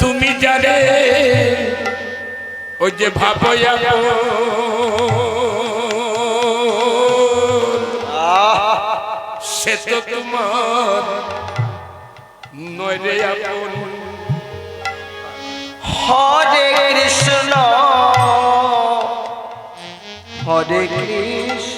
তুমি জানে ওই যে ভাবয়া সে তো তোমার নয় আপন। হরে কৃষ্ণ হরে কৃষ্ণ।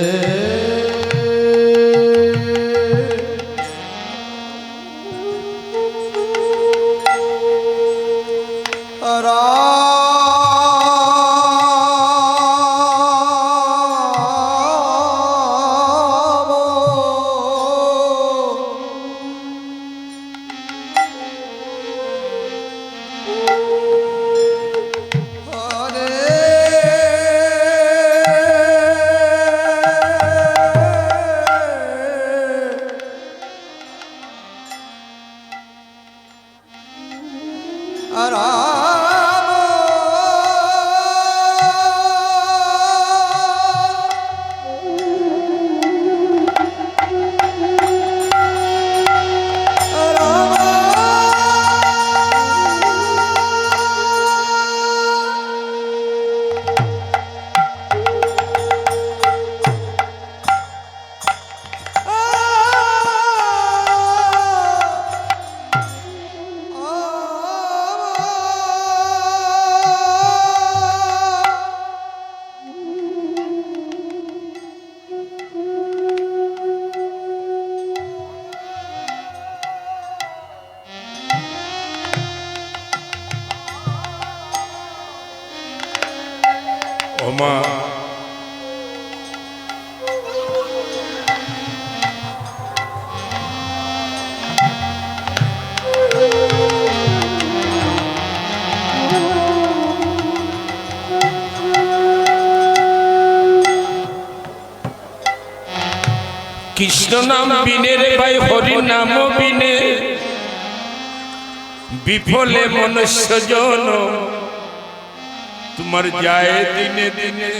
ওমা কৃষ্ণ নাম বিনে রে ভাই হরি নাম বিনে। বিফলে মনুষ্য জন তোমার যায় দিনে দিনে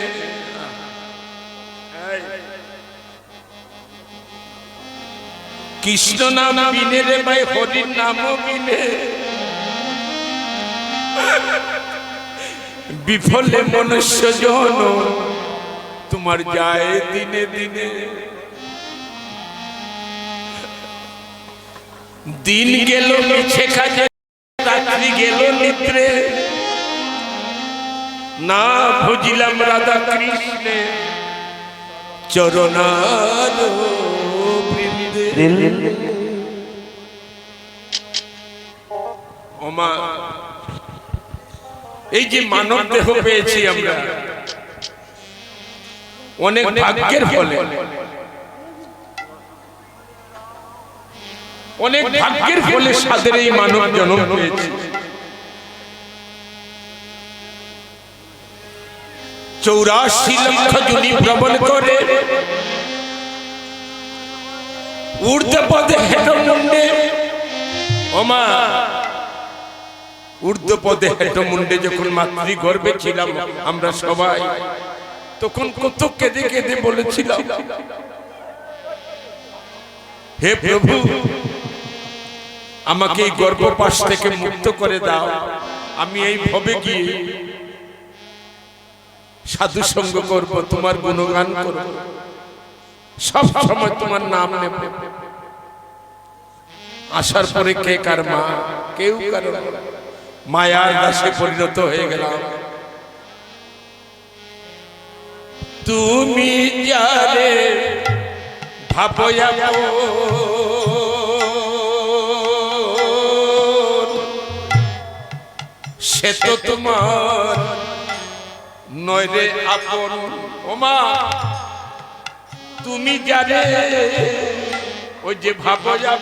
কৃষ্ণ নাম বিনে রে ভাই হরির নাম বিনে বিফলে মনুষ্য জন তোমার যায় দিনে দিনে দিন গেল মিছে কাজে না বুঝিলাম রাধা কৃষ্ণে চরণার ওমা এই যে মানব দেহ পেয়েছি আমরা অনেক ভাগ্যের ফলে। অনেক ভাগ্যের ফলে সাদের এই মানব জন্ম পেয়েছি। চৌরাশি লক্ষ জুনি ভ্রমণ করে। উর্ধ পদে হেট মুন্ডে। ওমা ঊর্ধ্ব পদে হেট মুন্ডে যখন মাতৃ গর্বে ছিলাম আমরা সবাই তখন কত কেঁদে কেঁদে বলেছিলাম হে প্রভু আমাকে এই গর্ভপাশ থেকে মুক্ত করে দাও। আমি এই ভবে গিয়ে সাধু সঙ্গ করব, তোমার গুণগান করব। সব সময় তোমার নাম নেব। আসার পরে কে কার মা, কেউ কারও মায়ার দাসে পরিণত হয়ে গেলাম। তুমি যারে ভাবয়া সে তো তোমার নয় রে আপন ওমা তুমি যারে ওই যে ভাবয়া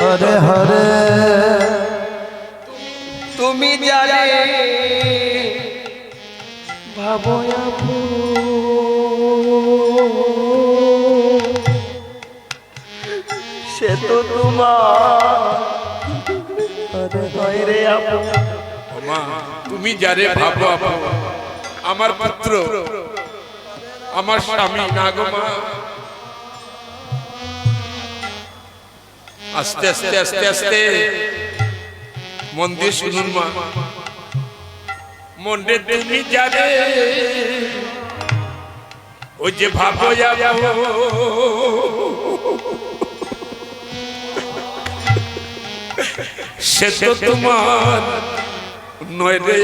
হরে হরে। তুমি জানে ভাবো তো তোমার। তুমি যারে ভাবো আমার পুত্র, আমার স্বামী না গো মা। আস্তে আস্তে আস্তে আস্তে। মন দিয়ে শুনুন মা। মনে তুমি যারে, ওই যে ভাবো যাব সে তো তোমার নয় রে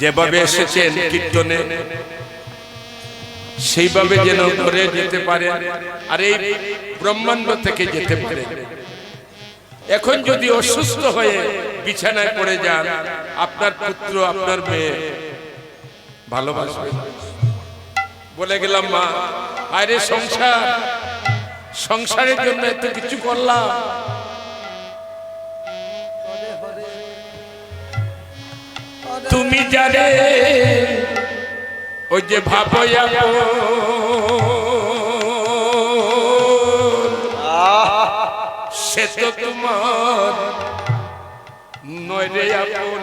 যেভাবে এসেছেন কীর্তনে, সেইভাবে যেন ঘরে যেতে পারে আর এই ব্রহ্মাণ্ড থেকে যেতে পারে এখন যদি অসুস্থ হয়ে বিছানায় পড়ে যান, আপনার পুত্র, আপনার মেয়ে ভালোবাসবে। বলে গেলাম, মা আরে সংসার, সংসারের জন্য এত কিছু করলাম। তুমি জানে, ওই যে ভাবয়া সে তো তোমার নয় রে আপন।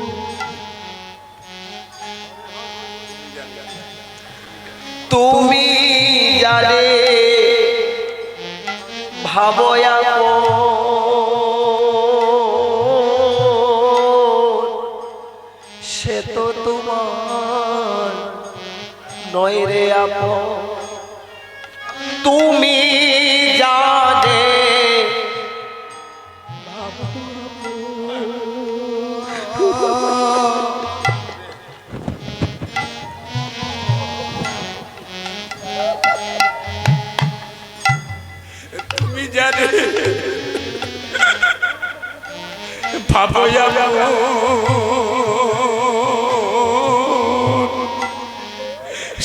তুমি জানে ভাবয়া সে তো তোমার নয় রে আপ তুমি জানে ভাবয়া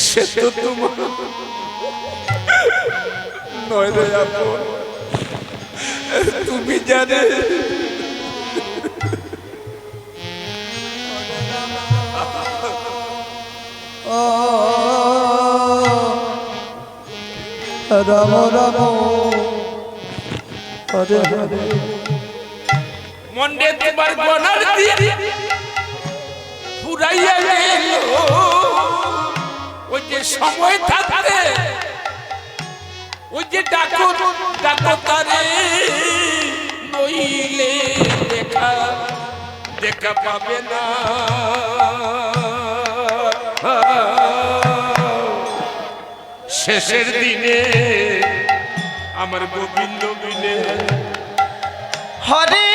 সে তো তোমার নয় রে আপন তুমি জানে রাম রাম মন্ডে পুরাইয়া ওই যে ওই যে নইলে দেখা পাবে না। শেষের দিনে আমার গোবিন্দ বিনে হরে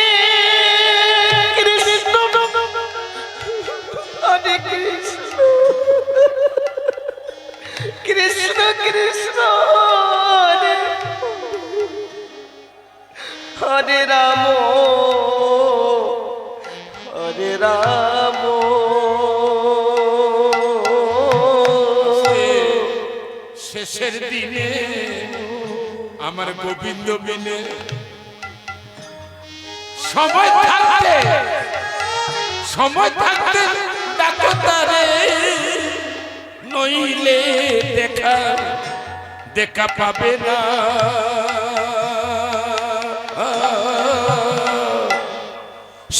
আমার গোবিন্দ বিনে সময় থাকতে সময় থাকতে ডাকো তারে নইলে দেখা দেখা পাবে না।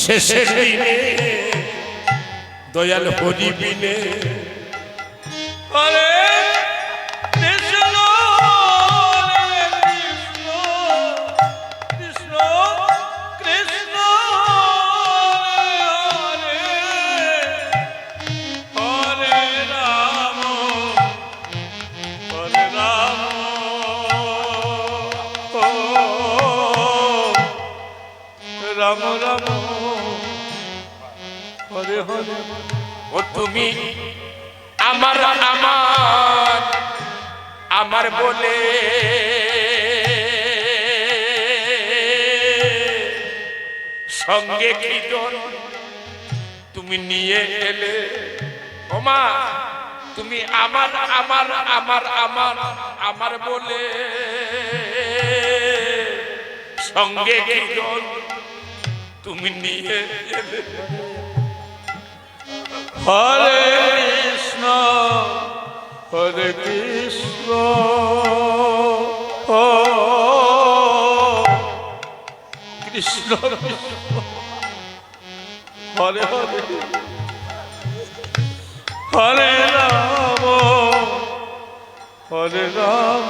শেষের দিনে দয়াল হরি বিনে হরে রাম রাম। হরে হরে ও তুমি আমার আমার আমার বলে। সঙ্গে খিদন তুমি নিয়ে এলে। ওমা তুমি আমার আমার আমার আমার আমার বলে। সঙ্গে খিদন তুমি নিয়ে হরে কৃষ্ণ হরে কৃষ্ণ কৃষ্ণ কৃষ্ণ হরে হরে হরে রাম হরে রাম।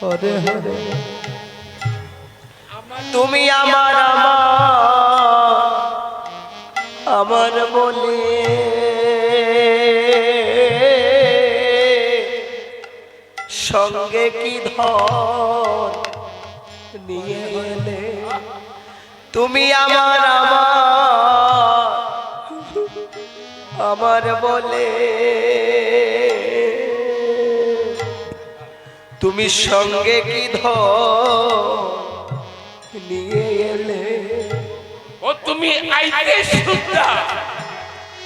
হরে হরে। তুমি আমার আমার বলে। সঙ্গে কি ধর নিয়ে এলে তুমি আমার আমার বলে। তুমি সঙ্গে কি নিয়ে এলে? ও, তুমি আইতে শুদ্ধা।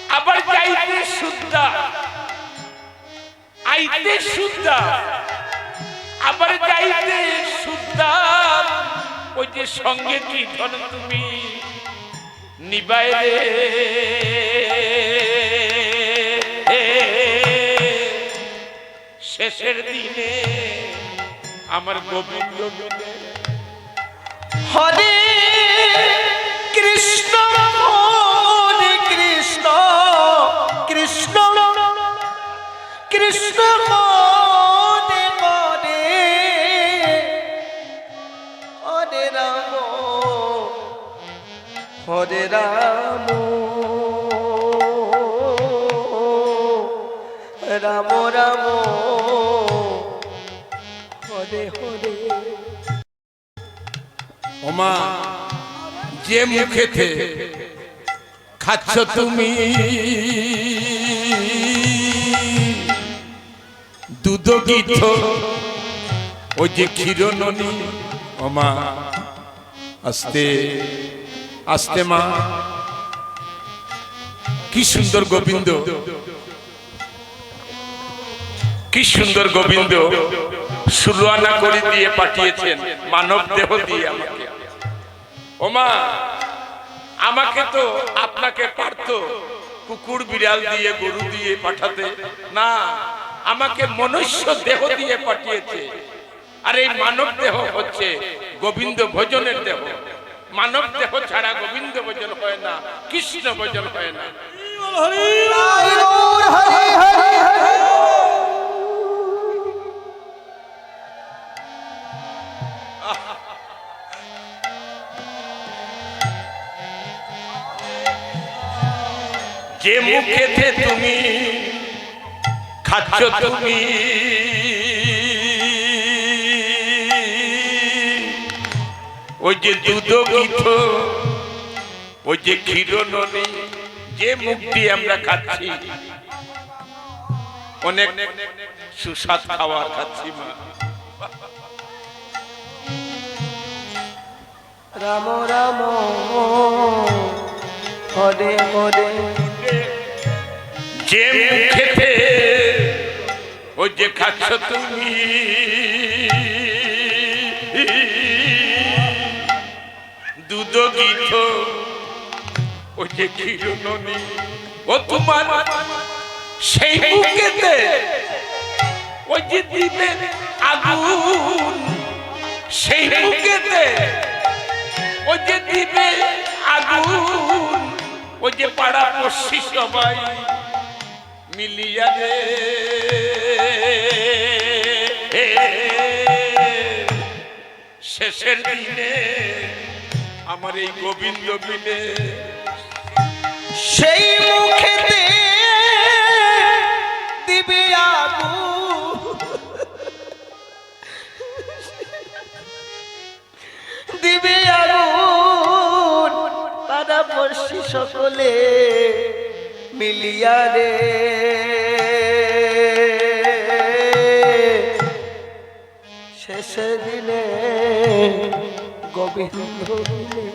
আবার যাইতে শুদ্ধা। আইতে শুদ্ধা। আবার যাইতে শুদ্ধা। ওই যে সঙ্গে কি ধর তুমি নিবাইরে শেষের দিনে আমার গোবিন্দ হরে কৃষ্ণ হরে কৃষ্ণ কৃষ্ণ কৃষ্ণ মুখেতে খাচ্ছ তুমি। দুধ গীত ওই যে ক্ষীরননি ওমা আস্তে আস্তে মা। কি সুন্দর গোবিন্দ। কি সুন্দর গোবিন্দ। সুলুয়ানা করে দিয়ে পাঠিয়েছেন। মানব দেহ দিয়ে আমাকে। ওমা আমাকে তো আপনাকে পারতো কুকুর বিড়াল দিয়ে গরু দিয়ে পাঠাতে না আমাকে মনুষ্য দেহ দিয়ে পাঠিয়েছে আর এই মানব দেহ হচ্ছে গোবিন্দ ভোজনের দেহ মানব দেহ ছাড়া গোবিন্দ ভোজন হয় না কৃষ্ণ ভোজন হয় না যে মুখেতে তুমি খাচ্ছ তুমি। ওই যে দুধ গীত ওই যে ক্ষীর ননি যে দিয়ে আমরা খাচ্ছি। অনেক সুস্বাদ খাবার খাচ্ছি মা। রাম রাম হরে হরে। যে মুখেতে ওই যে খাচ্ছ তুমি। দুধ গীত। ওই যে ক্ষীরননি ও তোমার সেই মুখেতে ওই যে দিবে আগুন। সেই মুখেতে ওই যে দিবে আগুন। ওই যে পাড়া পড়শি সবাই। মিলিয়া রে শেষের দিনে আমার এই গোবিন্দ মিলে সেই মুখেতে দিবে আবু। দিবে আগুন পাড়া পড়শি সকলে মিলিয়া রে শেষে দিনে গোবিন্দ মিলে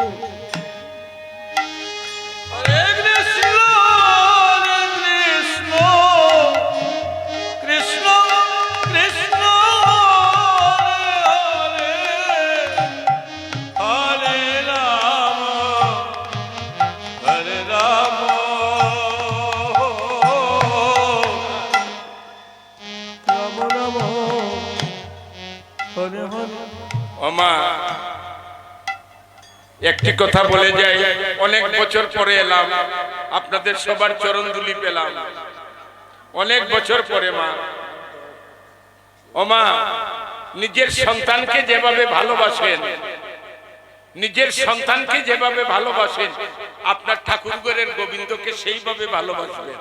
হরে ওমা, একটি কথা বলে যাই, অনেক বছর পরে এলাম, আপনাদের সবার চরণ দুলি পেলাম। অনেক বছর পরে, মা। ওমা, নিজের সন্তানকে যেভাবে ভালোবাসেন, নিজের সন্তানকে যেভাবে ভালোবাসেন, আপনার ঠাকুরগড়ের গোবিন্দকে সেইভাবে ভালোবাসবেন।